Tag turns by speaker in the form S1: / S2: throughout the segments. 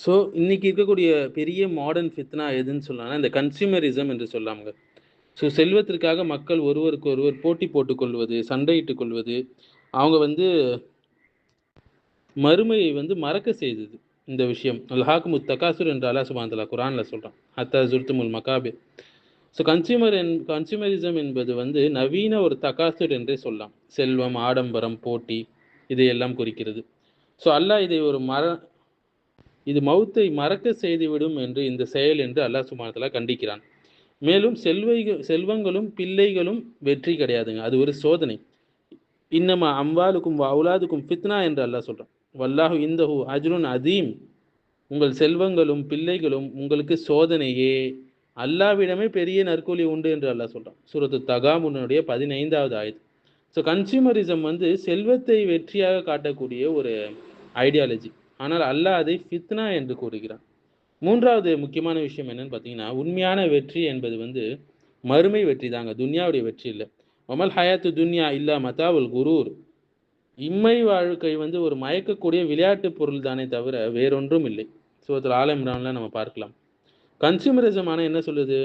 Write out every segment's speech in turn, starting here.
S1: So இன்னைக்கு இருக்கக்கூடிய பெரிய மாடர்ன் ஃபித்னா எதுன்னு சொல்லலாம்னா இந்த கன்சியூமரிசம் என்று சொல்லாமுங்க ஸோ செல்வத்திற்காக மக்கள் ஒருவருக்கு ஒருவர் போட்டி போட்டுக்கொள்வது சண்டையிட்டுக் கொள்வது அவங்க வந்து மறுமையை வந்து மறக்க செய்தது இந்த விஷயம். அல்ஹாக்கு தகாசுர் என்று அல்லா சுபாந்தலா குரானில் சொல்கிறான் ஹத்தா ஜுர்துமுல் மகாபே ஸோ கன்சியூமர் என் கன்சியூமரிசம் என்பது வந்து நவீன ஒரு தகாசுர் என்றே சொல்லலாம். செல்வம் ஆடம்பரம் போட்டி இதையெல்லாம் குறிக்கிறது. ஸோ அல்லாஹ் இதை ஒரு மர இது மௌத்தை மறக்க செய்துவிடும் என்று இந்த செயல் என்று அல்லாஹ் சுபானத்தில் கண்டிக்கிறான். மேலும் செல்வை செல்வங்களும் பிள்ளைகளும் வெற்றி கிடையாதுங்க. அது ஒரு சோதனை. இன்னமா அம்வாலுக்கும் அவுலாதுக்கும் ஃபித்னா என்று அல்லாஹ் சொல்கிறான் வல்லாஹு இந்தஹு அஜ்ருன் அதீம். உங்கள் செல்வங்களும் பிள்ளைகளும் உங்களுக்கு சோதனையே. அல்லாவிடமே பெரிய நற்கூலி உண்டு என்று அல்லாஹ் சொல்கிறான் சூரத்து தகாமுனுடைய பதினைந்தாவது ஆயுது. ஸோ கன்சியூமரிசம் வந்து செல்வத்தை வெற்றியாக காட்டக்கூடிய ஒரு ஐடியாலஜி ஆனால் அல்லாஹ் அதை ஃபித்னா என்று கூறுகிறான். மூன்றாவது முக்கியமான விஷயம் என்னன்னு பார்த்தீங்கன்னா உண்மையான வெற்றி என்பது வந்து மறுமை வெற்றி தாங்க துன்யாவுடைய வெற்றி இல்லை. ஒமல் ஹயாத்து துன்யா இல்லா மதாவுல் குரூர். இம்மை வாழ்க்கை வந்து ஒரு மயக்கக்கூடிய விளையாட்டு பொருள் தானே தவிர வேறொன்றும் இல்லை. சுகத்தில் ஆலமிரான்ல நம்ம பார்க்கலாம். கன்சியூமரிசம் ஆனால் என்ன சொல்லுது?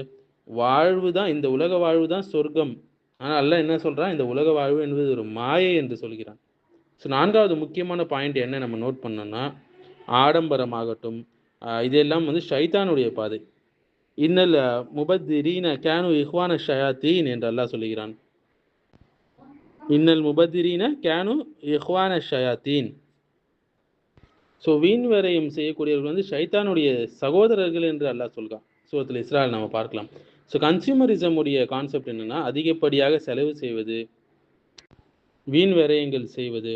S1: வாழ்வு தான் இந்த உலக வாழ்வு தான் சொர்க்கம். ஆனால் அல்ல என்ன சொல்கிறான் இந்த உலக வாழ்வு என்பது ஒரு மாயை என்று சொல்கிறான். ஸோ நான்காவது முக்கியமான பாயிண்ட் என்ன நம்ம நோட் பண்ணோம்னா ஆடம்பரமாகட்டும் இதெல்லாம் வந்து ஷைத்தானுடைய பாதை. இன்னல் முபத்திரீன கேனு இஹ்வான ஷயாத்தீன் என்று அல்லாஹ் சொல்லுகிறான். இன்னல் முபத்திரீன கேனு இஹ்வான ஷயாத்தீன். ஸோ வீண்வரையும் செய்யக்கூடியவர்கள் வந்து ஷைத்தானுடைய சகோதரர்கள் என்று அல்லாஹ் சொல்கிறான் சூரத்தில் இஸ்ரால் நம்ம பார்க்கலாம். ஸோ கன்சியூமரிசம் உடைய கான்செப்ட் என்னென்னா அதிகப்படியாக செலவு செய்வது வீண் விரயங்கள் செய்வது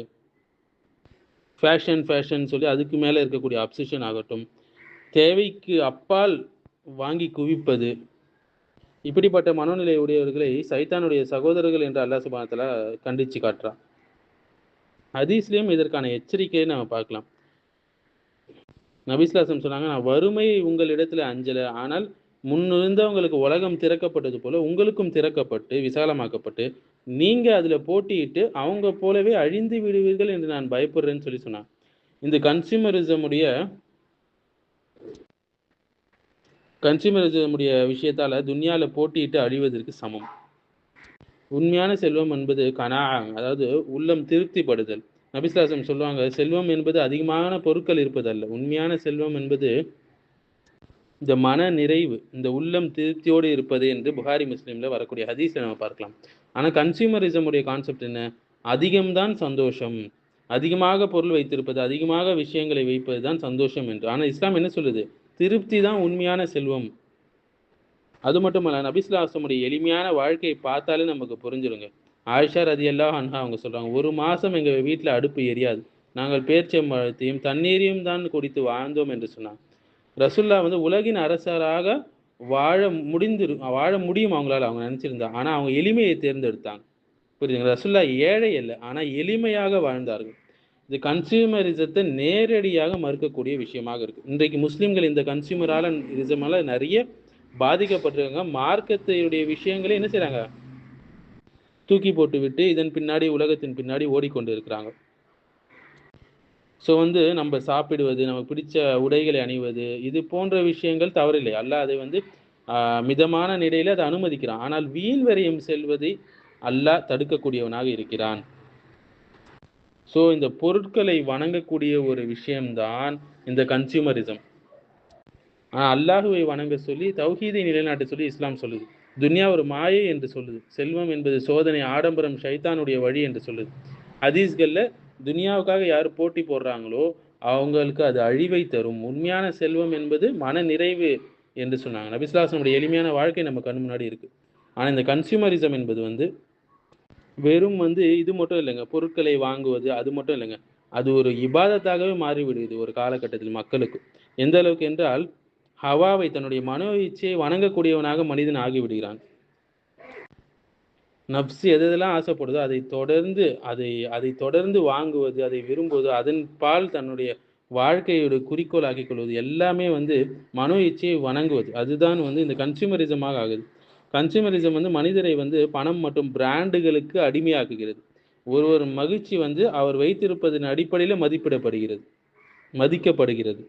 S1: ஃபேஷன் ஃபேஷன் சொல்லி அதுக்கு மேலே இருக்கக்கூடிய அப்சிஷன் ஆகட்டும். தேவைக்கு அப்பால் வாங்கி குவிப்பது. இப்படிப்பட்ட மனோநிலை உடையவர்களை சைத்தானுடைய சகோதரர்கள் என்று அல்லா சுபானத்தில் கண்டிச்சு காட்டுறான். ஹதீஸ்லேயும் இதற்கான எச்சரிக்கையை நம்ம பார்க்கலாம். நபிஸ்லாசம் சொன்னாங்க நான் வறுமை உங்களிடத்துல அஞ்சல ஆனால் முன்னிருந்தவங்களுக்கு உலகம் திறக்கப்பட்டது போல உங்களுக்கும் திறக்கப்பட்டு விசாலமாக்கப்பட்டு நீங்க அதுல போட்டியிட்டு அவங்க போலவே அழிந்து விடுவீர்கள் என்று நான் பயப்படுறேன்னு சொல்லி சொன்னான். இந்த கன்சியூமரிசம் உடைய கன்சியூமரிசம் உடைய விஷயத்தால துன்யால போட்டியிட்டு அழிவதற்கு சமம். உண்மையான செல்வம் என்பது கனா அதாவது உள்ளம் திருப்திப்படுதல். நபிஸ்லாசம் சொல்லுவாங்க செல்வம் என்பது அதிகமான பொருட்கள் இருப்பதல்ல. உண்மையான செல்வம் என்பது இந்த மன நிறைவு இந்த உள்ளம் திருப்தியோடு இருப்பது என்று புகாரி முஸ்லீம்ல வரக்கூடிய ஹதீஸில் நம்ம பார்க்கலாம். ஆனால் கன்சியூமரிசமுடைய கான்செப்ட் என்ன? அதிகம்தான் சந்தோஷம். அதிகமாக பொருள் வைத்திருப்பது அதிகமாக விஷயங்களை வைப்பது தான் சந்தோஷம் என்று. ஆனால் இஸ்லாம் என்ன சொல்லுது? திருப்தி தான் உண்மையான செல்வம். அது மட்டுமல்ல நபிஸ்லாசமுடைய எளிமையான வாழ்க்கையை பார்த்தாலே நமக்கு புரிஞ்சிருங்க. ஆயிஷா ரதி எல்லாம் அன்ஹா அவங்க சொல்கிறாங்க ஒரு மாதம் எங்கள் வீட்டில் அடுப்பு எரியாது. நாங்கள் பேர்ச்சம்பழத்தையும் தண்ணீரையும் தான் குடித்து வாழ்ந்தோம் என்று சொன்னாங்க. ரசுல்லா வந்து உலகின் அரசராக வாழ முடிந்திரு வாழ முடியும் அவங்களால அவங்க நினச்சிருந்தாங்க ஆனால் அவங்க எளிமையை தேர்ந்தெடுத்தாங்க. புரியுதுங்க ரசுல்லா ஏழை இல்லை ஆனால் எளிமையாக வாழ்ந்தார்கள். இது கன்சியூமரிசத்தை நேரடியாக மறுக்கக்கூடிய விஷயமாக இருக்குது இன்றைக்கு முஸ்லீம்கள் இந்த கன்சியூமரால் ரிசமால நிறைய பாதிக்கப்பட்டிருக்காங்க. மார்க்கத்தையுடைய விஷயங்களே என்ன செய்கிறாங்க தூக்கி போட்டு விட்டு இதன் பின்னாடி உலகத்தின் பின்னாடி ஓடிக்கொண்டு இருக்கிறாங்க ஸோ வந்து நம்ம சாப்பிடுவது நமக்கு பிடிச்ச உடைகளை அணிவது இது போன்ற விஷயங்கள் தவறில்லை. அல்ல அதை வந்து மிதமான நிலையில அதை அனுமதிக்கிறான். ஆனால் வீண் வரையும் செல்வதை அல்லாஹ் தடுக்கக்கூடியவனாக இருக்கிறான். ஸோ இந்த பொருட்களை வணங்கக்கூடிய ஒரு விஷயம்தான் இந்த கன்சியூமரிசம் ஆனால் அல்லாஹுவை வணங்க சொல்லி தௌஹீதை நிலைநாட்ட சொல்லி இஸ்லாம் சொல்லுது. துன்யா ஒரு மாயை என்று சொல்லுது. செல்வம் என்பது சோதனை ஆடம்பரம் ஷைத்தானுடைய வழி என்று சொல்லுது. ஹதீஸ்களில் துனியாவுக்காக யார் போட்டி போடுறாங்களோ அவங்களுக்கு அது அழிவை தரும். உண்மையான செல்வம் என்பது மன நிறைவு என்று சொன்னாங்க. நபிஸ்லாசனுடைய எளிமையான வாழ்க்கை நம்ம கண் முன்னாடி இருக்கு. ஆனால் இந்த கன்சியூமரிசம் என்பது வந்து வெறும் வந்து இது மட்டும் இல்லைங்க. பொருட்களை வாங்குவது அது மட்டும் இல்லைங்க. அது ஒரு இபாதத்தாகவே மாறிவிடுது ஒரு காலகட்டத்தில் மக்களுக்கு. எந்த அளவுக்கு என்றால் ஹவாவை தன்னுடைய மனோ இச்சையை வணங்கக்கூடியவனாக மனிதன் ஆகிவிடுகிறான். நப்சு எதெல்லாம் ஆசைப்படுதோ அதை தொடர்ந்து அதை அதை தொடர்ந்து வாங்குவது அதை விரும்புவது அதன் பால் தன்னுடைய வாழ்க்கையோட குறிக்கோள் ஆக்கிக் கொள்வது எல்லாமே வந்து மனோ இச்சையை வணங்குவது. அதுதான் வந்து இந்த கன்சியூமரிசமாக ஆகுது. கன்சியூமரிசம் வந்து மனிதரை வந்து பணம் மற்றும் பிராண்டுகளுக்கு அடிமையாக்குகிறது. ஒருவர் மகிழ்ச்சி வந்து அவர் வைத்திருப்பதன் அடிப்படையில் மதிப்பிடப்படுகிறது மதிக்கப்படுகிறது.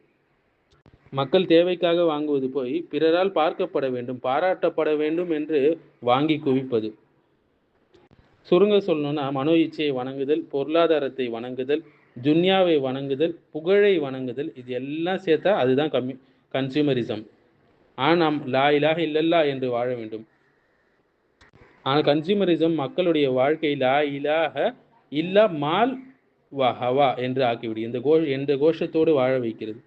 S1: மக்கள் தேவைக்காக வாங்குவது போய் பிறரால் பார்க்கப்பட வேண்டும் பாராட்டப்பட வேண்டும் என்று வாங்கி குவிப்பது. சுருங்க சொல்லணும்னா மனோ இச்சையை வணங்குதல் பொருளாதாரத்தை வணங்குதல் துன்யாவை வணங்குதல் புகழை வணங்குதல் இது எல்லாம் சேர்த்தா அதுதான் கம்மி கன்சியூமரிசம் ஆனால் நாம் லா இலாக இல்லல்லா என்று வாழ வேண்டும். ஆனால் கன்சியூமரிசம் மக்களுடைய வாழ்க்கை லா இலாக இல்லா மால் வஹவா என்று ஆக்கிவிடும் இந்த கோ என்ற கோஷத்தோடு வாழ வைக்கிறது.